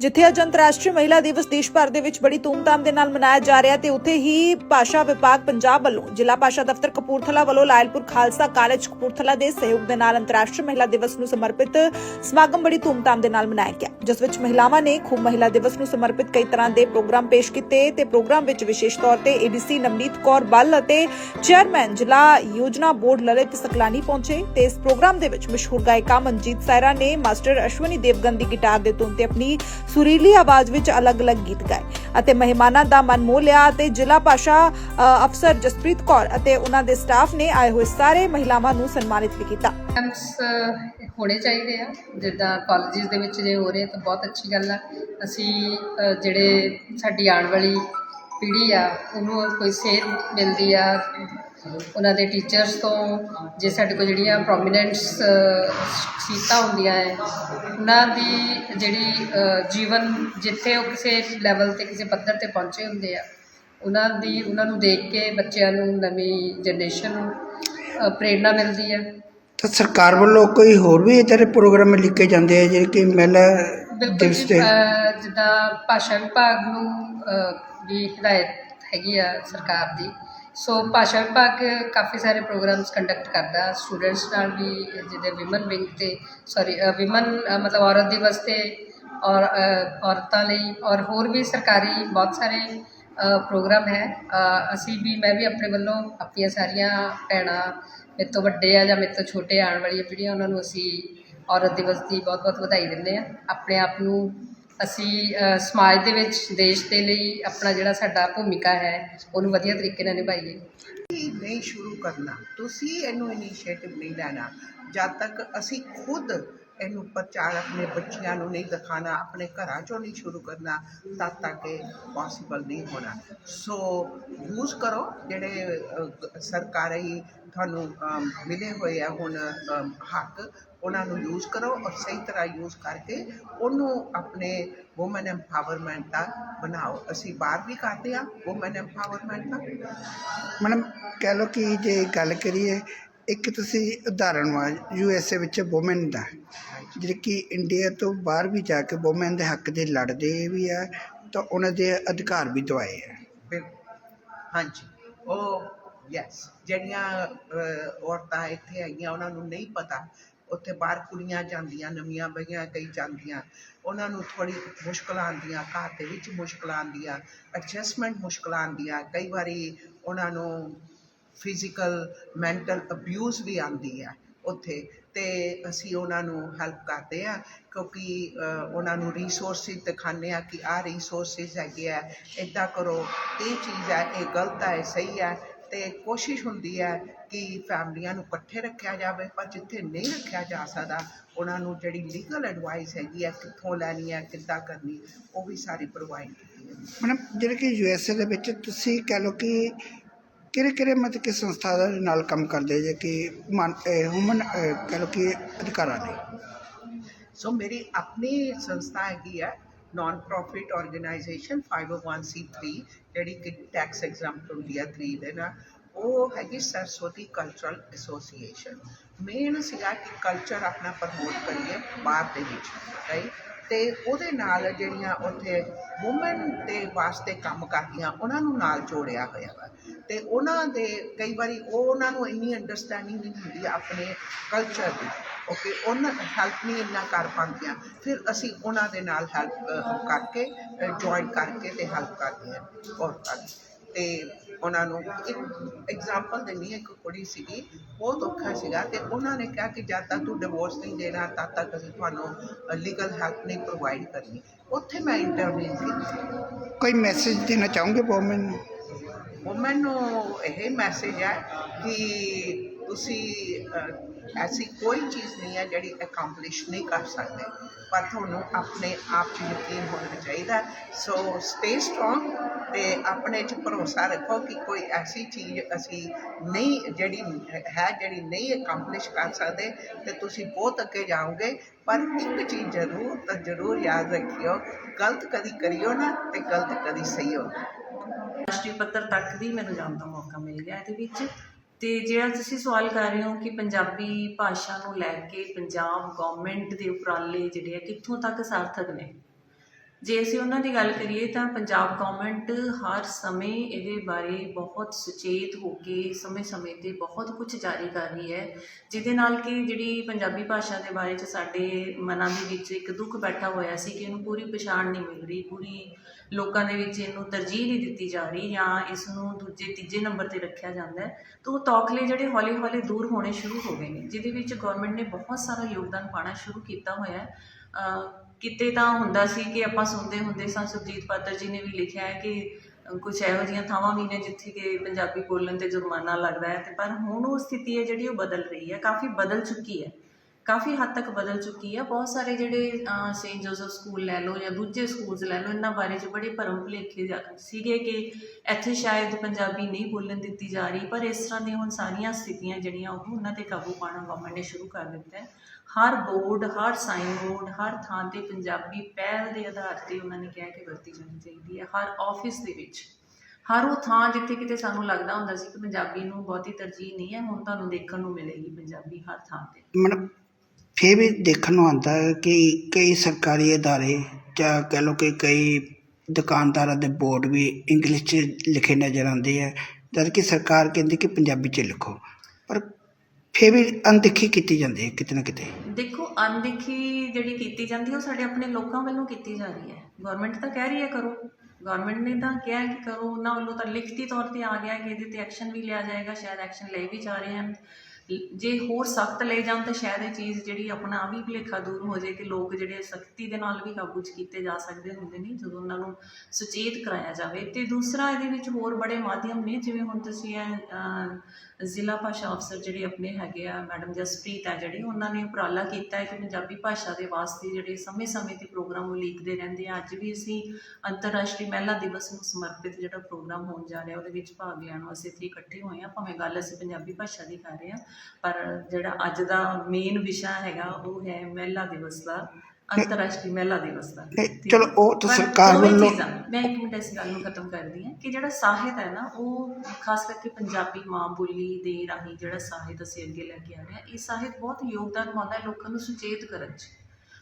ਜਿੱਥੇ ਅੱਜ ਅੰਤਰਰਾਸ਼ਟਰੀ ਮਹਿਲਾ ਦਿਵਸ ਦੇਸ਼ ਭਰ ਦੇ ਵਿੱਚ ਬੜੀ ਧੂਮਧਾਮ ਦੇ ਨਾਲ ਮਨਾਇਆ ਜਾ ਰਿਹਾ ਤੇ ਉੱਥੇ ਹੀ ਭਾਸ਼ਾ ਵਿਭਾਗ ਪੰਜਾਬ ਵੱਲੋਂ, ਜ਼ਿਲ੍ਹਾ ਭਾਸ਼ਾ ਦਫ਼ਤਰ ਕਪੂਰਥਲਾ ਵੱਲੋਂ ਲਾਇਲਪੁਰ ਖਾਲਸਾ ਕਾਲਜ ਕਪੂਰਥਲਾ ਦੇ ਸਹਿਯੋਗ ਦੇ ਨਾਲ ਅੰਤਰਰਾਸ਼ਟਰੀ ਮਹਿਲਾ ਦਿਵਸ ਨੂੰ ਸਮਰਪਿਤ ਸਮਾਗਮ ਬੜੀ ਧੂਮਧਾਮ ਦੇ ਨਾਲ ਮਨਾਇਆ ਗਿਆ, ਜਿਸ ਵਿੱਚ ਮਹਿਲਾਵਾਂ ਨੇ ਖੂਬ ਮਹਿਲਾ ਦਿਵਸ ਨੂੰ ਸਮਰਪਿਤ ਕਈ ਤਰ੍ਹਾਂ ਦੇ ਪ੍ਰੋਗਰਾਮ ਪੇਸ਼ ਕੀਤੇ ਤੇ ਪ੍ਰੋਗਰਾਮ ਵਿੱਚ ਵਿਸ਼ੇਸ਼ ਤੌਰ ਤੇ ਏਡੀਸੀ ਨਵਨੀਤ ਕੌਰ ਬੱਲ ਅਤੇ ਚੇਅਰਮੈਨ ਜ਼ਿਲ੍ਹਾ ਯੋਜਨਾ ਬੋਰਡ ਲਲਿਤ ਸਕਲਾਨੀ ਪਹੁੰਚੇ ਤੇ ਇਸ ਪ੍ਰੋਗਰਾਮ ਦੇ ਵਿੱਚ ਮਸ਼ਹੂਰ ਗਾਇਕਾ ਮਨਜੀਤ ਸਾਇਰਾ ਨੇ ਮਾਸਟਰ ਅਸ਼ਵਨੀ ਦੇਵਗਨ ਦੀ ਗਿਟਾਰ ਦੇ ਧੁਨ ਤੇ ਆਪਣੀ ਸੁਰੀਲੀ ਆਵਾਜ਼ ਵਿੱਚ ਅਲੱਗ-ਅਲੱਗ ਗੀਤ ਗਾਏ ਅਤੇ ਮਹਿਮਾਨਾਂ ਦਾ ਮਨ ਮੋਹ ਲਿਆ ਅਤੇ ਜ਼ਿਲ੍ਹਾ ਭਾਸ਼ਾ ਅਫਸਰ ਜਸਪ੍ਰੀਤ ਕੌਰ ਅਤੇ ਉਹਨਾਂ ਦੇ ਸਟਾਫ ਨੇ ਆਏ ਹੋਏ ਸਾਰੇ ਮਹਿਲਾਵਾਂ ਨੂੰ ਸਨਮਾਨਿਤ ਵੀ ਕੀਤਾ। ਕੈਂਪਸ ਹੋਣੇ ਚਾਹੀਦੇ ਆ। ਜਿੱਦਾਂ ਕਾਲਜਿਸ ਦੇ ਵਿੱਚ ਜੇ ਹੋ ਰਹੇ ਤਾਂ ਬਹੁਤ ਅੱਛੀ ਗੱਲ ਆ। ਅਸੀਂ ਜਿਹੜੇ ਸਾਡੀ ਆਉਣ ਵਾਲੀ ਪੀੜ੍ਹੀ ਆ, ਉਹਨੂੰ ਕੋਈ ਸੇਧ ਮਿਲਦੀ ਆ ਉਹਨਾਂ ਦੇ ਟੀਚਰਸ ਤੋਂ ਜੇ ਸਾਡੇ ਕੋਲ ਜਿਹੜੀਆਂ ਪ੍ਰੋਮੀਨੈਂਟਸ ਸੀਟਾਂ ਹੁੰਦੀਆਂ ਹੈ ਉਹਨਾਂ ਦੀ ਜਿਹੜੀ ਜੀਵਨ ਜਿੱਥੇ ਉਹ ਕਿਸੇ ਲੈਵਲ ਤੇ ਕਿਸੇ ਪੱਧਰ ਤੇ ਪਹੁੰਚੇ ਹੁੰਦੇ ਆ ਉਹਨਾਂ ਦੀ ਉਹਨਾਂ ਨੂੰ ਦੇਖ ਕੇ ਬੱਚਿਆਂ ਨੂੰ ਨਵੀਂ ਜਨਰੇਸ਼ਨ ਨੂੰ ਅ, ਪ੍ਰੇਰਨਾ ਮਿਲਦੀ ਹੈ। ਤਾਂ ਸਰਕਾਰ ਵੱਲੋਂ ਕੋਈ ਹੋਰ ਵੀ ਇਦਾਂ ਦੇ ਪ੍ਰੋਗਰਾਮ ਲਿਖੇ ਜਾਂਦੇ ਆ ਜਿਹੜੇ ਕਿ ਮਹਿਲਾ ਦਿਵਸ ਤੇ? ਜਿੱਦਾਂ ਭਾਸ਼ਾ ਵਿਭਾਗ ਨੂੰ ਵੀ ਹਦਾਇਤ ਹੈਗੀ ਆ ਸਰਕਾਰ ਦੀ ਸੋ ਭਾਸ਼ਾ ਵਿਭਾਗ ਕਾਫੀ ਸਾਰੇ ਪ੍ਰੋਗਰਾਮਸ ਕੰਡਕਟ ਕਰਦਾ। ਸਟੂਡੈਂਟਸ ਨਾਲ ਵੀ ਜਿਹਦੇ ਵਿਮਨ ਵਿੰਗ ਤੇ ਸੋਰੀ ਵਿਮਨ ਮਤਲਬ ਔਰਤ ਦਿਵਸ ਤੇ, ਔਰ ਔਰਤਾਂ ਲਈ, ਔਰ ਹੋਰ ਵੀ ਸਰਕਾਰੀ ਬਹੁਤ ਸਾਰੇ ਪ੍ਰੋਗਰਾਮ ਹੈ। ਅਸੀਂ ਵੀ, ਮੈਂ ਵੀ ਆਪਣੇ ਵੱਲੋਂ ਆਪਣੀਆਂ ਸਾਰੀਆਂ ਭੈਣਾਂ, ਮੇਰੇ ਤੋਂ ਵੱਡੇ ਆ ਜਾਂ ਮੇਰੇ ਤੋਂ ਛੋਟੇ ਆਉਣ ਵਾਲੀਆਂ ਪੀੜ੍ਹੀਆਂ, ਉਹਨਾਂ ਨੂੰ ਅਸੀਂ ਔਰਤ ਦਿਵਸ ਦੀ ਬਹੁਤ ਬਹੁਤ ਵਧਾਈ ਦਿੰਦੇ ਆ ਆਪਣੇ ਆਪ ਨੂੰ ਅਸੀਂ ਸਮਾਜ ਦੇ ਵਿੱਚ, ਦੇਸ਼ ਦੇ ਲਈ ਆਪਣਾ ਜਿਹੜਾ ਸਾਡਾ ਭੂਮਿਕਾ ਹੈ, ਉਹਨੂੰ ਵਧੀਆ ਤਰੀਕੇ ਨਾਲ ਨਿਭਾਈਏ। ਹੀ ਨਹੀਂ ਸ਼ੁਰੂ ਕਰਨਾ, ਤੁਸੀਂ ਇਹਨੂੰ ਇਨੀਸ਼ੀਏਟਿਵ ਨਹੀਂ ਲੈਣਾ। ਜਦ ਤੱਕ ਅਸੀਂ ਖੁਦ ਇਹਨੂੰ ਪ੍ਰਚਾਰ ਆਪਣੇ ਬੱਚਿਆਂ ਨੂੰ ਨਹੀਂ ਦਿਖਾਣਾ ਆਪਣੇ ਘਰਾਂ ਚੋਂ ਨਹੀਂ ਸ਼ੁਰੂ ਕਰਨਾ, ਤਦ ਤੱਕ ਇਹ ਪੋਸੀਬਲ ਨਹੀਂ ਹੋਣਾ। ਸੋ ਯੂਜ਼ ਕਰੋ ਜਿਹੜੇ ਸਰਕਾਰੀ ਤੁਹਾਨੂੰ ਮਿਲੇ ਹੋਏ ਆ ਹੁਣ ਹੱਕ ਉਹਨਾਂ ਨੂੰ ਯੂਜ਼ ਕਰੋ ਔਰ ਸਹੀ ਤਰ੍ਹਾਂ ਯੂਜ਼ ਕਰਕੇ ਉਹਨੂੰ ਆਪਣੇ ਔਮਨ ਐਮਪਾਵਰਮੈਂਟ ਦਾ ਬਣਾਓ। ਅਸੀਂ ਬਾਹਰ ਵੀ ਕਰਦੇ ਆ ਔਮਨ ਐਮਪਾਵਰਮੈਂਟ ਦਾ। ਮੈਡਮ ਕਹਿ ਲਓ ਕਿ ਜੇ ਗੱਲ ਕਰੀਏ ਇੱਕ ਤੁਸੀਂ ਉਦਾਹਰਣ ਵਾ ਯੂ ਐਸ ਏ ਵਿੱਚ ਔਮਨ ਦਾ ਜਿਹੜੇ ਕਿ ਇੰਡੀਆ ਤੋਂ ਬਾਹਰ ਵੀ ਜਾ ਕੇ ਔਮਨ ਦੇ ਹੱਕ ਦੇ ਲੜਦੇ ਵੀ ਆ ਤਾਂ ਉਹਨਾਂ ਦੇ ਅਧਿਕਾਰ ਵੀ ਦਵਾਏ ਆ। ਹਾਂਜੀ। ਉਹ ਯੈਸ ਜਿਹੜੀਆਂ ਔਰਤਾਂ ਇੱਥੇ ਆਈਆਂ, ਉਹਨਾਂ ਨੂੰ ਨਹੀਂ ਪਤਾ। ਉੱਥੇ ਬਾਹਰ ਕੁੜੀਆਂ ਜਾਂਦੀਆਂ, ਨਵੀਆਂ ਬਈਆਂ ਕਈ ਜਾਂਦੀਆਂ। ਉਹਨਾਂ ਨੂੰ ਥੋੜੀ ਮੁਸ਼ਕਲਾਂ ਆਉਂਦੀਆਂ, ਘਰ ਦੇ ਵਿੱਚ ਮੁਸ਼ਕਲਾਂ ਆਉਂਦੀਆਂ ਐਡਜਸਟਮੈਂਟ ਮੁਸ਼ਕਲਾਂ ਆਉਂਦੀਆਂ। ਕਈ ਵਾਰੀ ਉਹਨਾਂ ਨੂੰ ਫਿਜ਼ੀਕਲ ਮੈਂਟਲ ਅਬਿਊਜ਼ ਵੀ ਆਉਂਦੀ ਹੈ ਉੱਥੇ। ਤੇ ਅਸੀਂ ਉਹਨਾਂ ਨੂੰ ਹੈਲਪ ਕਰਦੇ ਆ, ਕਿਉਂਕਿ ਉਹਨਾਂ ਨੂੰ ਰਿਸੋਰਸਿਸ ਦਿਖਾਉਂਦੇ ਆ ਕਿ ਆਹ ਰਿਸੋਰਸਿਸ ਹੈਗੇ ਆ ਇੱਦਾਂ ਕਰੋ, ਇਹ ਚੀਜ਼ ਹੈ, ਇਹ ਗਲਤ ਹੈ ਇਹ ਸਹੀ ਹੈ। ਤੇ ਕੋਸ਼ਿਸ਼ ਹੁੰਦੀ ਹੈ ਕਿ ਫੈਮਲੀਆਂ ਨੂੰ ਇਕੱਠੇ ਰੱਖਿਆ ਜਾਵੇ ਪਰ ਜਿੱਥੇ ਨਹੀਂ ਰੱਖਿਆ ਜਾ ਸਕਦਾ ਉਹਨਾਂ ਨੂੰ ਜਿਹੜੀ ਲੀਗਲ ਐਡਵਾਈਸ ਹੈਗੀ ਹੈ ਕਿੱਥੋਂ ਲੈਣੀ ਹੈ ਕਿੱਦਾਂ ਕਰਨੀ ਉਹ ਵੀ ਸਾਰੀ ਪ੍ਰੋਵਾਈਡ ਕੀਤੀ ਹੈ। ਮੈਡਮ ਜਿਹੜੇ ਕਿ ਯੂ ਐਸ ਏ ਦੇ ਵਿੱਚ ਤੁਸੀਂ ਕਹਿ ਲਓ ਕਿ ਕਿਹੜੇ ਕਿਹੜੇ ਮਤਲਬ ਕਿ ਸੰਸਥਾ ਦੇ ਨਾਲ ਕੰਮ ਕਰਦੇ ਜੇ ਕਿ ਹਿਊਮਨ ਕਹਿ ਲਓ ਕਿ ਅਧਿਕਾਰਾਂ ਲਈ ਸੋ ਮੇਰੀ ਆਪਣੀ ਸੰਸਥਾ ਹੈਗੀ ਹੈ ਨਾਨ ਪ੍ਰੋਫਿਟ ਆਰਗੇਨਾਈਜੇਸ਼ਨ 501c3 ਜਿਹੜੀ ਕਿ ਟੈਕਸ ਐਗਜ਼ਾਮਪਟ ਹੁੰਦੀ ਹੈ 3 ਦੇ ਨਾਲ, ਉਹ ਹੈਗੀ ਸਰਸਵਤੀ ਕਲਚਰਲ ਐਸੋਸੀਏਸ਼ਨ ਮੇਨ ਸੀਗਾ ਕਿ ਕਲਚਰ ਆਪਣਾ ਪ੍ਰਮੋਟ ਕਰੀਏ ਬਾਹਰ ਦੇ ਵਿੱਚ ਰਾਈਟ ਤੇ ਉਹਦੇ ਨਾਲ ਜਿਹੜੀਆਂ ਉੱਥੇ ਵੂਮੈਨ ਦੇ ਵਾਸਤੇ ਕੰਮ ਕਰਦੀਆਂ, ਉਹਨਾਂ ਨੂੰ ਨਾਲ ਜੋੜਿਆ ਹੋਇਆ ਵਾ। ਅਤੇ ਉਹਨਾਂ ਦੇ ਕਈ ਵਾਰੀ ਉਹ ਉਹਨਾਂ ਨੂੰ ਇੰਨੀ ਅੰਡਰਸਟੈਂਡਿੰਗ ਨਹੀਂ ਹੁੰਦੀ ਆਪਣੇ ਕਲਚਰ ਦੀ ਓਕੇ ਉਹਨਾਂ ਹੈਲਪ ਨਹੀਂ ਇੰਨਾ ਕਰ ਪਾਉਂਦੀਆਂ। ਫਿਰ ਅਸੀਂ ਉਹਨਾਂ ਦੇ ਨਾਲ ਹੈਲਪ ਕਰਕੇ ਜੁਆਇਨ ਕਰਕੇ ਤੇ ਹੈਲਪ ਕਰਦੇ ਹਾਂ ਔਰਤਾਂ ਦੀ। ਤੇ ਉਹਨਾਂ ਨੂੰ ਇੱਕ ਐਗਜ਼ਾਮਪਲ ਦਿੰਨੀ ਇੱਕ ਕੁੜੀ ਸੀਗੀ ਬਹੁਤ ਔਖਾ ਸੀਗਾ ਤੇ ਉਹਨਾਂ ਨੇ ਕਿਹਾ ਕਿ ਜਦ ਤੱਕ ਤੂੰ ਡਿਵੋਰਸ ਨਹੀਂ ਦੇਣਾ ਤਦ ਤੱਕ ਅਸੀਂ ਤੁਹਾਨੂੰ ਲੀਗਲ ਹੈਲਪ ਨਹੀਂ ਪ੍ਰੋਵਾਈਡ ਕਰਨੀ। ਉੱਥੇ ਮੈਂ ਇੰਟਰਵਿਊ ਕੀਤੀ ਕੋਈ ਮੈਸੇਜ ਦੇਣਾ ਚਾਹੋਗੇ ਵੋਮਨ ਨੂੰ? ਵੂਮਨ ਨੂੰ ਇਹ ਮੈਸੇਜ ਹੈ ਕਿ ਤੁਸੀਂ ਐਸੀ ਕੋਈ ਚੀਜ਼ ਨਹੀਂ ਹੈ ਜਿਹੜੀ ਅਕੰਪਲਿਸ਼ ਨਹੀਂ ਕਰ ਸਕਦੇ। ਪਰ ਤੁਹਾਨੂੰ ਆਪਣੇ ਆਪ 'ਚ ਯਕੀਨ ਹੋਣਾ ਚਾਹੀਦਾ ਸੋ ਸਟੇ ਸਟਰੋਂਗ ਤੇ ਆਪਣੇ 'ਚ ਭਰੋਸਾ ਰੱਖੋ ਕਿ ਕੋਈ ਐਸੀ ਚੀਜ਼ ਅਸੀਂ ਨਹੀਂ, ਜਿਹੜੀ ਹੈ, ਜਿਹੜੀ ਨਹੀਂ ਅਕੰਪਲਿਸ਼ ਕਰ ਸਕਦੇ, ਤੇ ਤੁਸੀਂ ਬਹੁਤ ਅੱਗੇ ਜਾਓਗੇ। ਪਰ ਇੱਕ ਚੀਜ਼ ਜ਼ਰੂਰ ਤਾਂ ਜ਼ਰੂਰ ਯਾਦ ਰੱਖਿਓ, ਗਲਤ ਕਦੀ ਕਰਿਓ ਨਾ ਤੇ ਗਲਤ ਕਦੀ ਸਹੀ ਹੋਣਾ ਰਾਸ਼ਟਰੀ ਪੱਤਰ ਤੱਕ ਵੀ ਮੈਨੂੰ ਜਾਣ ਦਾ ਮੌਕਾ ਮਿਲ ਗਿਆ ਇਹਦੇ ਵਿੱਚ। ਤੇ ਜਿਹੜਾ ਤੁਸੀਂ ਸਵਾਲ ਕਰ ਰਹੇ ਹੋ ਕਿ ਪੰਜਾਬੀ ਭਾਸ਼ਾ ਨੂੰ ਲੈ ਕੇ ਪੰਜਾਬ ਗਵਰਨਮੈਂਟ ਦੇ ਉਪਰਾਲੇ ਜਿਹੜੇ ਆ ਕਿੱਥੋਂ ਤੱਕ ਸਾਰਥਕ ਨੇ? ਜੇ ਅਸੀਂ ਉਹਨਾਂ ਦੀ ਗੱਲ ਕਰੀਏ ਤਾਂ ਪੰਜਾਬ ਗਵਰਨਮੈਂਟ ਹਰ ਸਮੇਂ ਇਹਦੇ ਬਾਰੇ ਬਹੁਤ ਸੁਚੇਤ ਹੋ ਕੇ ਸਮੇਂ-ਸਮੇਂ ਤੇ ਬਹੁਤ ਕੁਝ ਜਾਰੀ ਕਰ ਰਹੀ ਹੈ, ਜਿਹਦੇ ਨਾਲ ਕਿ ਜਿਹੜੀ ਪੰਜਾਬੀ ਭਾਸ਼ਾ ਦੇ ਬਾਰੇ ਚ ਸਾਡੇ ਮਨਾਂ ਦੇ ਵਿੱਚ ਇੱਕ ਦੁੱਖ ਬੈਠਾ ਹੋਇਆ ਸੀ ਕਿ ਇਹਨੂੰ ਪੂਰੀ ਪਛਾਣ ਨਹੀਂ ਮਿਲ ਰਹੀ, ਪੂਰੀ ਲੋਕਾਂ ਦੇ ਵਿੱਚ ਇਹਨੂੰ ਤਰਜੀਹ ਨਹੀਂ ਦਿੱਤੀ ਜਾ ਰਹੀ ਜਾਂ ਇਸ ਨੂੰ ਦੂਜੇ, ਤੀਜੇ ਨੰਬਰ ਤੇ ਰੱਖਿਆ ਜਾਂਦਾ ਹੈ, ਤਾਂ ਉਹ ਤੌਖਲੇ ਜਿਹੜੇ ਹੌਲੀ-ਹੌਲੀ ਦੂਰ ਹੋਣੇ ਸ਼ੁਰੂ ਹੋ ਗਏ ਨੇ, ਜਿਹਦੇ ਵਿੱਚ ਗਵਰਨਮੈਂਟ ਨੇ ਬਹੁਤ ਸਾਰਾ ਯੋਗਦਾਨ ਪਾਣਾ ਸ਼ੁਰੂ ਕੀਤਾ ਹੋਇਆ ਹੈ। ਕਿਤੇ ਤਾਂ ਹੁੰਦਾ ਸੀ ਕਿ ਆਪਾਂ ਸੁਣਦੇ ਹੁੰਦੇ ਸਾਂ, ਸੁਰਜੀਤ ਪਾਤਰ ਜੀ ਨੇ ਵੀ ਲਿਖਿਆ ਹੈ ਕਿ ਅਹ ਕੁਝ ਇਹੋ ਜਿਹੀਆਂ ਥਾਵਾਂ ਵੀ ਨੇ ਜਿੱਥੇ ਕਿ ਪੰਜਾਬੀ ਬੋਲਣ ਤੇ ਜੁਰਮਾਨਾ ਲੱਗਦਾ ਹੈ ਤੇ ਪਰ ਹੁਣ ਉਹ ਸਥਿਤੀ ਹੈ ਜਿਹੜੀ ਉਹ ਬਦਲ ਰਹੀ ਹੈ, ਕਾਫੀ ਬਦਲ ਚੁੱਕੀ ਹੈ। ਕਾਫੀ ਹੱਦ ਤੱਕ ਬਦਲ ਚੁੱਕੀ ਹੈ ਬਹੁਤ ਸਾਰੇ ਜਿਹੜੇ ਸੇਂਟ ਜੋਸਫ ਸਕੂਲ ਲੈ ਲਓ ਜਾਂ ਦੂਜੇ ਸਕੂਲਸ ਲੈ ਲਓ, ਇਹਨਾਂ ਬਾਰੇ ਚ ਬੜੇ ਭਰਮ ਭੁਲੇਖੇ ਸੀਗੇ ਕਿ ਇੱਥੇ ਸ਼ਾਇਦ ਪੰਜਾਬੀ ਨਹੀਂ ਬੋਲਣ ਦਿੱਤੀ ਜਾ ਰਹੀ, ਪਰ ਇਸ ਤਰ੍ਹਾਂ ਦੀਆਂ ਹੁਣ ਸਾਰੀਆਂ ਸਥਿਤੀਆਂ ਜਿਹੜੀਆਂ ਉਹ ਉਹਨਾਂ ਤੇ ਕਾਬੂ ਪਾਉਣਾ ਗਵਰਨਮੈਂਟ ਨੇ ਸ਼ੁਰੂ ਕਰ ਦਿੱਤਾ ਹੈ। ਹਰ ਬੋਰਡ, ਹਰ ਸਾਈਨ ਬੋਰਡ ਹਰ ਥਾਂ ਤੇ ਪੰਜਾਬੀ ਪਹਿਲ ਦੇ ਆਧਾਰ ਤੇ ਉਹਨਾਂ ਨੇ ਕਿਹਾ ਕਿ ਵਰਤੀ ਜਾਣੀ ਚਾਹੀਦੀ ਹੈ, ਹਰ ਆਫਿਸ ਦੇ ਵਿੱਚ। ਹਰ ਉਹ ਥਾਂ ਜਿੱਥੇ ਕਿਤੇ ਸਾਨੂੰ ਲੱਗਦਾ ਹੁੰਦਾ ਸੀ ਕਿ ਪੰਜਾਬੀ ਨੂੰ ਬਹੁਤੀ ਤਰਜੀਹ ਨਹੀਂ ਹੈ, ਹੁਣ ਤੁਹਾਨੂੰ ਦੇਖਣ ਨੂੰ ਮਿਲੇਗੀ ਪੰਜਾਬੀ ਹਰ ਥਾਂ ਤੇ। ਮਤਲਬ ਫਿਰ ਵੀ ਦੇਖਣ ਨੂੰ ਆਉਂਦਾ ਹੈ ਕਿ ਕਈ ਸਰਕਾਰੀ ਅਦਾਰੇ ਜਾਂ ਕਹਿ ਲਓ ਕਿ ਕਈ ਦੁਕਾਨਦਾਰਾਂ ਦੇ ਬੋਰਡ ਵੀ ਇੰਗਲਿਸ਼ 'ਚ ਲਿਖੇ ਨਜ਼ਰ ਆਉਂਦੇ ਹੈ ਜਦਕਿ ਸਰਕਾਰ ਕਹਿੰਦੀ ਕਿ ਪੰਜਾਬੀ 'ਚ ਲਿਖੋ। ਪਰ ਫਿਰ ਵੀ ਅਣਦੇਖੀ ਕੀਤੀ ਜਾਂਦੀ ਹੈ ਕਿਤੇ ਨਾ ਕਿਤੇ। ਦੇਖੋ, ਅਣਦੇਖੀ ਜਿਹੜੀ ਕੀਤੀ ਜਾਂਦੀ ਹੈ, ਉਹ ਸਾਡੇ ਆਪਣੇ ਲੋਕਾਂ ਵੱਲੋਂ ਕੀਤੀ ਜਾ ਰਹੀ ਹੈ। ਗਵਰਨਮੈਂਟ ਤਾਂ ਕਹਿ ਰਹੀ ਹੈ ਕਰੋ। ਗਵਰਨਮੈਂਟ ਨੇ ਤਾਂ ਕਿਹਾ ਹੈ ਕਿ ਕਰੋ। ਉਹਨਾਂ ਵੱਲੋਂ ਤਾਂ ਲਿਖਤੀ ਤੌਰ ਤੇ ਆ ਗਿਆ ਕਿ ਇਹਦੇ ਤੇ ਐਕਸ਼ਨ ਵੀ ਲਿਆ ਜਾਏਗਾ, ਸ਼ਾਇਦ ਐਕਸ਼ਨ ਲਏ ਵੀ ਜਾ ਰਹੇ ਹਨ। ਜੇ ਹੋਰ ਸਖਤ ਲੈ ਜਾਣ ਤਾਂ ਸ਼ਾਇਦ ਇਹ ਚੀਜ਼ ਜਿਹੜੀ ਆਪਣਾ ਆਹ ਵੀ ਭੁਲੇਖਾ ਦੂਰ ਹੋ ਜਾਏ ਕਿ ਲੋਕ ਜਿਹੜੇ ਸਖਤੀ ਦੇ ਨਾਲ ਵੀ ਕਾਬੂ 'ਚ ਕੀਤੇ ਜਾ ਸਕਦੇ ਹੁੰਦੇ ਨੇ ਜਦੋਂ ਉਹਨਾਂ ਨੂੰ ਸੁਚੇਤ ਕਰਾਇਆ ਜਾਵੇ। ਤੇ ਦੂਸਰਾ ਇਹਦੇ ਵਿੱਚ ਹੋਰ ਬੜੇ ਮਾਧਿਅਮ ਨੇ, ਜਿਵੇਂ ਹੁਣ ਤੁਸੀਂ ਇਹ ਜ਼ਿਲ੍ਹਾ ਭਾਸ਼ਾ ਅਫਸਰ ਜਿਹੜੇ ਆਪਣੇ ਹੈਗੇ ਆ, ਮੈਡਮ ਜਸਪ੍ਰੀਤ ਹੈ ਜਿਹੜੇ, ਉਹਨਾਂ ਨੇ ਉਪਰਾਲਾ ਕੀਤਾ ਹੈ ਕਿ ਪੰਜਾਬੀ ਭਾਸ਼ਾ ਦੇ ਵਾਸਤੇ ਜਿਹੜੇ ਸਮੇਂ-ਸਮੇਂ ਤੇ ਪ੍ਰੋਗਰਾਮ ਉਲੀਕਦੇ ਰਹਿੰਦੇ ਆ। ਅੱਜ ਵੀ ਅਸੀਂ ਅੰਤਰਰਾਸ਼ਟਰੀ ਮਹਿਲਾ ਦਿਵਸ ਨੂੰ ਸਮਰਪਿਤ ਜਿਹੜਾ ਪ੍ਰੋਗਰਾਮ ਹੋਣ ਜਾ ਰਿਹਾ, ਉਹਦੇ ਵਿੱਚ ਭਾਗ ਲੈਣ ਵਾਸਤੇ ਇੱਥੇ ਇਕੱਠੇ ਹੋਏ ਆ। ਭਾਵੇਂ ਗੱਲ ਅਸੀਂ ਪੰਜਾਬੀ ਭਾਸ਼ਾ ਦੀ ਕਰ ਰਹੇ ਆ ਪਰ ਜਿਹੜਾ ਅੱਜ ਦਾ ਮੇਨ ਵਿਸ਼ਾ ਹੈਗਾ ਉਹ ਹੈ ਮਹਿਲਾ ਦਿਵਸ ਦਾ ਅੰਤਰਰਾਸ਼ਟਰੀ ਮਹਿਲਾ ਦਿਵਸ ਦਾ। ਚਲੋ ਉਹ ਤਾਂ ਸਰਕਾਰ ਵੱਲੋਂ- ਮੈਂ ਇੱਕ ਮਿੰਟ ਇਸ ਗੱਲ ਨੂੰ ਖਤਮ ਕਰਦੀ ਹਾਂ ਕਿ ਜਿਹੜਾ ਸਾਹਿਤ ਹੈ ਨਾ ਉਹ ਖਾਸ ਕਰਕੇ ਪੰਜਾਬੀ ਮਾਂ ਬੋਲੀ ਦੇ ਰਾਹੀਂ ਜਿਹੜਾ ਸਾਹਿਤ ਅਸੀਂ ਅੱਗੇ ਲੈ ਕੇ ਆ ਰਹੇ ਹਾਂ ਇਹ ਸਾਹਿਤ ਬਹੁਤ ਯੋਗਦਾਨ ਪਾਉਂਦਾ ਹੈ ਲੋਕਾਂ ਨੂੰ ਸੁਚੇਤ ਕਰਨ 'ਚ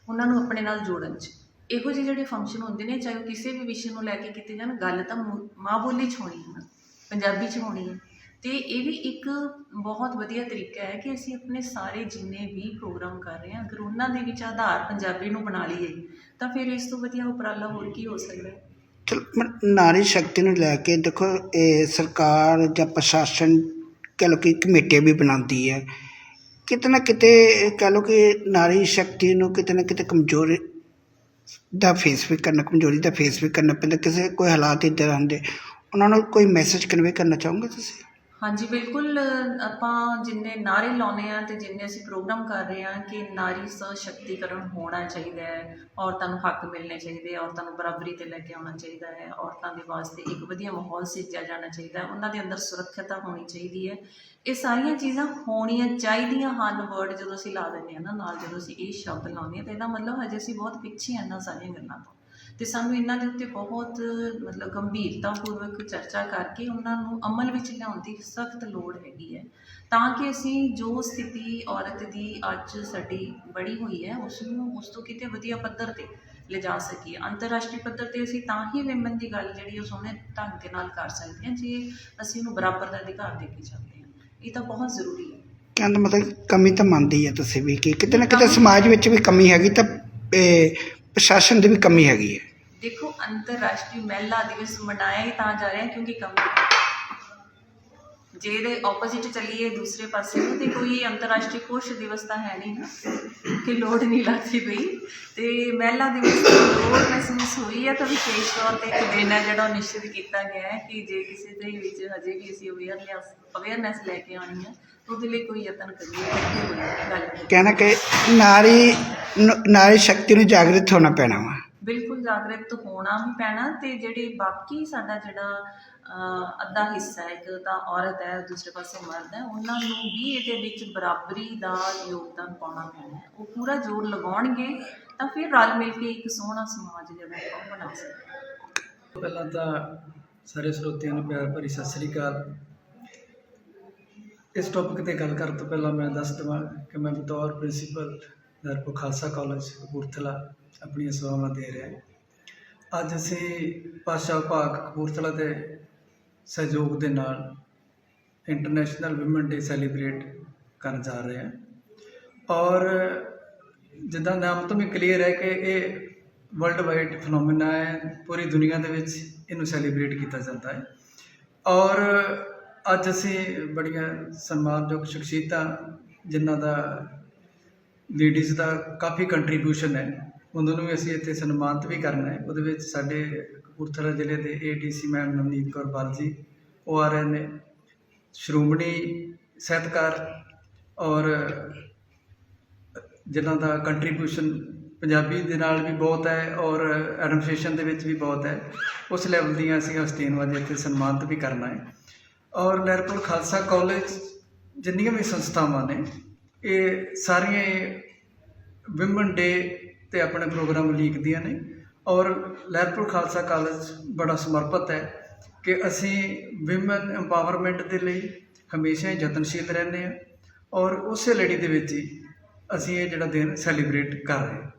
ਉਹਨਾਂ ਨੂੰ ਆਪਣੇ ਨਾਲ ਜੋੜਨ 'ਚ। ਇਹੋ ਜਿਹੇ ਜਿਹੜੇ ਫੰਕਸ਼ਨ ਹੁੰਦੇ ਨੇ ਚਾਹੇ ਉਹ ਕਿਸੇ ਵੀ ਵਿਸ਼ੇ ਨੂੰ ਲੈ ਕੇ ਕੀਤੇ ਜਾਣ ਗੱਲ ਤਾਂ ਮੁ- ਮਾਂ ਬੋਲੀ 'ਚ ਹੋਣੀ ਹੈ ਨਾ ਪੰਜਾਬੀ 'ਚ ਹੋਣੀ ਹੈ। ਤੇ ਇਹ ਵੀ ਇੱਕ ਬਹੁਤ ਵਧੀਆ ਤਰੀਕਾ ਹੈ ਕਿ ਅਸੀਂ ਆਪਣੇ ਸਾਰੇ ਜਿੰਨੇ ਵੀ ਪ੍ਰੋਗਰਾਮ ਕਰ ਰਹੇ ਹਾਂ, ਅਗਰ ਉਹਨਾਂ ਦੇ ਵਿੱਚ ਆਧਾਰ ਪੰਜਾਬੀ ਨੂੰ ਬਣਾ ਲਈਏ, ਤਾਂ ਫਿਰ ਇਸ ਤੋਂ ਵਧੀਆ ਉਪਰਾਲਾ ਹੋਰ ਕੀ ਹੋ ਸਕਦਾ ਹੈ? ਚਲੋ ਮਤਲਬ ਨਾਰੀ ਸ਼ਕਤੀ ਨੂੰ ਲੈ ਕੇ ਦੇਖੋ, ਇਹ ਸਰਕਾਰ ਜਾਂ ਪ੍ਰਸ਼ਾਸਨ ਕਹਿ ਲਓ ਕਿ ਕਮੇਟੀਆਂ ਵੀ ਬਣਾਉਂਦੀ ਹੈ। ਕਿਤੇ ਨਾ ਕਿਤੇ ਕਹਿ ਲਓ ਕਿ ਨਾਰੀ ਸ਼ਕਤੀ ਨੂੰ ਕਿਤੇ ਨਾ ਕਿਤੇ ਕਮਜ਼ੋਰ ਦਾ ਫੇਸ ਵੀ ਕਰਨਾ, ਕਮਜ਼ੋਰੀ ਦਾ ਫੇਸ ਵੀ ਕਰਨਾ ਪੈਂਦਾ, ਕਿਸੇ ਕੋਈ ਹਾਲਾਤ ਇੱਦਾਂ ਹੁੰਦੇ ਉਹਨਾਂ ਨੂੰ ਕੋਈ ਮੈਸੇਜ ਕਨਵੇ ਕਰਨਾ ਚਾਹੋਗੇ ਤੁਸੀਂ? ਹਾਂਜੀ, ਬਿਲਕੁਲ, ਆਪਾਂ ਜਿੰਨੇ ਨਾਅਰੇ ਲਾਉਨੇ ਆ ਤੇ ਜਿੰਨੇ ਅਸੀਂ ਪ੍ਰੋਗਰਾਮ ਕਰ ਰਹੇ ਆ ਕਿ ਨਾਰੀ ਸਸ਼ਕਤੀਕਰਨ ਹੋਣਾ ਚਾਹੀਦਾ ਹੈ, ਔਰਤਾਂ ਨੂੰ ਹੱਕ ਮਿਲਣੇ ਚਾਹੀਦੇ ਆ ਔਰਤਾਂ ਨੂੰ ਬਰਾਬਰੀ ਤੇ ਲੈ ਕੇ ਆਉਣਾ ਚਾਹੀਦਾ ਹੈ, ਔਰਤਾਂ ਦੇ ਵਾਸਤੇ ਇੱਕ ਵਧੀਆ ਮਾਹੌਲ ਸਿਰਜਿਆ ਜਾਣਾ ਚਾਹੀਦਾ ਹੈ, ਉਹਨਾਂ ਦੇ ਅੰਦਰ ਸੁਰੱਖਿਅਤਾ ਹੋਣੀ ਚਾਹੀਦੀ ਹੈ। ਇਹ ਸਾਰੀਆਂ ਚੀਜ਼ਾਂ ਹੋਣੀਆਂ ਚਾਹੀਦੀਆਂ ਹਨ ਵਰਡ ਜਦੋਂ ਅਸੀਂ ਲਾ ਦਿੰਦੇ ਆ ਨਾ, ਨਾਲ ਜਦੋਂ ਅਸੀਂ ਇਹ ਸ਼ਬਦ ਲਾਉਂਦੇ ਆ ਤਾਂ ਇਹਦਾ ਮਤਲਬ ਹਜੇ ਅਸੀਂ ਬਹੁਤ ਪਿੱਛੇ ਆ ਇਹਨਾਂ ਸਾਰੀਆਂ ਗੱਲਾਂ ਤੋਂ। ਤੇ ਸਾਨੂੰ ਇਹਨਾਂ ਦੇ ਉੱਤੇ ਬਹੁਤ ਮਤਲਬ ਗੰਭੀਰਤਾਪੂਰਵਕ ਚਰਚਾ ਕਰਕੇ ਉਹਨਾਂ ਨੂੰ ਅਮਲ ਵਿੱਚ ਲਿਆਉਣ ਦੀ ਸਖਤ ਲੋੜ ਹੈਗੀ ਹੈ। ਤਾਂ ਕਿ ਅਸੀਂ ਜੋ ਸਥਿਤੀ ਔਰਤ ਦੀ ਅੱਜ ਸਾਡੀ ਬੜੀ ਹੋਈ ਹੈ ਉਸ ਨੂੰ ਉਸ ਤੋਂ ਕਿਤੇ ਵਧੀਆ ਪੱਧਰ ਤੇ ਲਿਜਾ ਸਕੀਏ। ਅੰਤਰਰਾਸ਼ਟਰੀ ਪੱਧਰ ਤੇ ਅਸੀਂ ਤਾਂ ਹੀ ਵਿਮਨ ਦੀ ਗੱਲ ਜਿਹੜੀ ਉਹ ਸੋਹਣੇ ਢੰਗ ਦੇ ਨਾਲ ਕਰ ਸਕਦੇ ਹਾਂ ਜੇ ਅਸੀਂ ਉਹਨੂੰ ਬਰਾਬਰ ਦਾ ਅਧਿਕਾਰ ਦੇ ਕੇ ਚੱਲਦੇ ਹਾਂ। ਇਹ ਤਾਂ ਬਹੁਤ ਜ਼ਰੂਰੀ ਹੈ। ਕਹਿਣ ਦਾ ਮਤਲਬ ਕਮੀ ਤਾਂ ਮੰਨਦੀ ਹੈ ਤੁਸੀਂ ਵੀ ਕਿ ਕਿਤੇ ਨਾ ਕਿਤੇ ਸਮਾਜ ਵਿੱਚ ਵੀ ਕਮੀ ਹੈਗੀ ਤਾਂ ਪ੍ਰਸ਼ਾਸਨ ਦੀ ਵੀ ਕਮੀ ਹੈਗੀ ਹੈ। ਦੇਖੋ, ਅੰਤਰਰਾਸ਼ਟਰੀ ਮਹਿਲਾ ਦਿਵਸ ਮਨਾਇਆ ਹੀ ਤਾਂ ਜਾ ਰਿਹਾ ਕਿਉਂਕਿ ਕਮੀ ਜੇ ਇਹਦੇ ਆਪੋਜ਼ਿਟ ਚੱਲੀਏ ਦੂਸਰੇ ਪਾਸੇ ਨੂੰ ਤੇ ਕੋਈ ਅੰਤਰਰਾਸ਼ਟਰੀ ਕੁਸ਼ ਦਿਵਸ ਤਾਂ ਹੈ ਨਹੀਂ ਨਾ, ਕਿ ਲੋੜ ਨਹੀਂ ਲੱਗਦੀ ਪਈ। ਤੇ ਮਹਿਲਾ ਦਿਵਸ ਦੀ ਲੋੜ ਮਹਿਸੂਸ ਹੋਈ ਹੈ ਤਾਂ ਵਿਸ਼ੇਸ਼ ਤੌਰ ਤੇ ਇੱਕ ਦਿਨ ਹੈ ਜਿਹੜਾ ਉਹ ਨਿਸ਼ਚਿਤ ਕੀਤਾ ਗਿਆ ਹੈ ਕਿ ਜੇ ਕਿਸੇ ਦੇ ਵਿੱਚ ਹਜੇ ਵੀ ਅਸੀਂ ਅਵੇਅਰਨੈਸ ਅਵੇਅਰਨੈਸ ਲੈ ਕੇ ਆਉਣੀ ਹੈ ਉਹਦੇ ਲਈ ਕੋਈ ਯਤਨ ਕਰੀਏ ਗੱਲ ਕਹਿਣਾ ਕਿ ਨਾਰੀ, ਨ- ਨਾਰੀ ਸ਼ਕਤੀ ਨੂੰ ਜਾਗਰਿਤ ਹੋਣਾ ਪੈਣਾ ਵਾ। ਬਿਲਕੁਲ ਜਾਗਰੂਕ ਹੋਣਾ ਵੀ ਪੈਣਾ ਤੇ ਜਿਹੜੇ ਬਾਕੀ ਸਾਡਾ ਜਿਹੜਾ ਅੱਧਾ ਹਿੱਸਾ ਹੈ, ਇੱਕ ਤਾਂ ਔਰਤ ਹੈ, ਦੂਸਰੇ ਪਾਸੇ ਮਰਦ ਹੈ, ਉਹਨਾਂ ਨੂੰ ਵੀ ਇਹਦੇ ਵਿੱਚ ਬਰਾਬਰੀ ਦਾ ਯੋਗਦਾਨ ਪਾਉਣਾ ਪੈਣਾ ਹੈ। ਉਹ ਪੂਰਾ ਜ਼ੋਰ ਲਗਾਉਣਗੇ ਤਾਂ ਫਿਰ ਰਲ ਮਿਲ ਕੇ ਇੱਕ ਸੋਹਣਾ ਸਮਾਜ ਜਿਹੜਾ ਉਹ ਬਣਾ ਸਕਦੇ ਪਹਿਲਾਂ ਤਾਂ ਸਾਰੇ ਸਰੋਤਿਆਂ ਨੂੰ ਪਿਆਰ ਭਰੀ ਸਤਿ ਸ੍ਰੀ ਅਕਾਲ। ਇਸ ਟੌਪਿਕ ਤੇ ਗੱਲ ਕਰਨ ਤੋਂ ਪਹਿਲਾਂ ਮੈਂ ਦੱਸ ਦੇਵਾਂ ਕਿ ਮੈਂ ਬਤੌਰ ਪ੍ਰਿੰਸੀਪਲ ਦਰਪੋ ਖਾਲਸਾ ਕਾਲਜ ਕਪੂਰਥਲਾ। ਆਪਣੀਆਂ ਸੇਵਾਵਾਂ ਦੇ ਰਿਹਾ ਅੱਜ ਅਸੀਂ ਭਾਸ਼ਾ ਵਿਭਾਗ ਕਪੂਰਥਲਾ ਦੇ ਸਹਿਯੋਗ ਦੇ ਨਾਲ ਇੰਟਰਨੈਸ਼ਨਲ ਔਮਨ ਡੇ ਸੈਲੀਬ੍ਰੇਟ ਕਰਨ ਜਾ ਰਹੇ ਹਾਂ। ਔਰ ਜਿੱਦਾਂ ਨਾਮ ਤੋਂ ਵੀ ਕਲੀਅਰ ਹੈ ਕਿ ਇਹ ਵਰਲਡ ਵਾਈਡ ਫਨੋਮੇਨਾ ਹੈ, ਪੂਰੀ ਦੁਨੀਆ ਦੇ ਵਿੱਚ ਇਹਨੂੰ ਸੈਲੀਬ੍ਰੇਟ ਕੀਤਾ ਜਾਂਦਾ ਹੈ। ਔਰ ਅੱਜ ਅਸੀਂ ਬੜੀਆਂ ਸਨਮਾਨਯੋਗ ਸ਼ਖਸੀਅਤਾਂ, ਜਿਨ੍ਹਾਂ ਦਾ ਲੇਡੀਜ਼ ਦਾ ਕਾਫੀ ਕੰਟਰੀਬਿਊਸ਼ਨ ਹੈ। ਉਹਨਾਂ ਨੂੰ ਵੀ ਅਸੀਂ ਇੱਥੇ ਸਨਮਾਨਿਤ ਵੀ ਕਰਨਾ ਹੈ। ਉਹਦੇ ਵਿੱਚ ਸਾਡੇ ਕਪੂਰਥਲਾ ਜ਼ਿਲ੍ਹੇ ਦੇ ਏਡੀਸੀ ਮੈਮ ਨਵਨੀਤ ਕੌਰ ਬਾਲ ਜੀ ਉਹ ਆ ਰਹੇ ਨੇ ਸ਼੍ਰੋਮਣੀ ਸਾਹਿਤਕਾਰ ਔਰ ਜਿਨ੍ਹਾਂ ਦਾ ਕੰਟਰੀਬਿਊਸ਼ਨ ਪੰਜਾਬੀ ਦੇ ਨਾਲ ਵੀ ਬਹੁਤ ਹੈ ਔਰ ਐਡਮਿਨਿਸਟ੍ਰੇਸ਼ਨ ਦੇ ਵਿੱਚ ਵੀ ਬਹੁਤ ਹੈ, ਉਸ ਲੈਵਲ ਦੀਆਂ ਅਸੀਂ ਹਸਤੀਆਂ ਨੂੰ ਅੱਜ ਇੱਥੇ ਸਨਮਾਨਿਤ ਵੀ ਕਰਨਾ ਹੈ। ਔਰ ਲਹਿਰਪੁਰ ਖਾਲਸਾ ਕਾਲਜ ਜਿੰਨੀਆਂ ਵੀ ਸੰਸਥਾਵਾਂ ਨੇ, ਇਹ ਸਾਰੀਆਂ ਵਿਮਨ ਡੇ ਤੇ ਆਪਣੇ ਪ੍ਰੋਗਰਾਮ ਉਲੀਕਦੀਆਂ ਨੇ। ਔਰ ਲਹਿਰਪੁਰ ਖਾਲਸਾ ਕਾਲਜ ਬੜਾ ਸਮਰਪਿਤ ਹੈ ਕਿ ਅਸੀਂ ਵਿਮਨ ਐਮਪਾਵਰਮੈਂਟ ਦੇ ਲਈ ਹਮੇਸ਼ਾ ਹੀ ਯਤਨਸ਼ੀਲ ਰਹਿੰਦੇ ਹਾਂ। ਔਰ ਉਸੇ ਲੜੀ ਦੇ ਵਿੱਚ ਹੀ ਅਸੀਂ ਇਹ ਜਿਹੜਾ ਦਿਨ ਸੈਲੀਬ੍ਰੇਟ ਕਰ ਰਹੇ ਹਾਂ।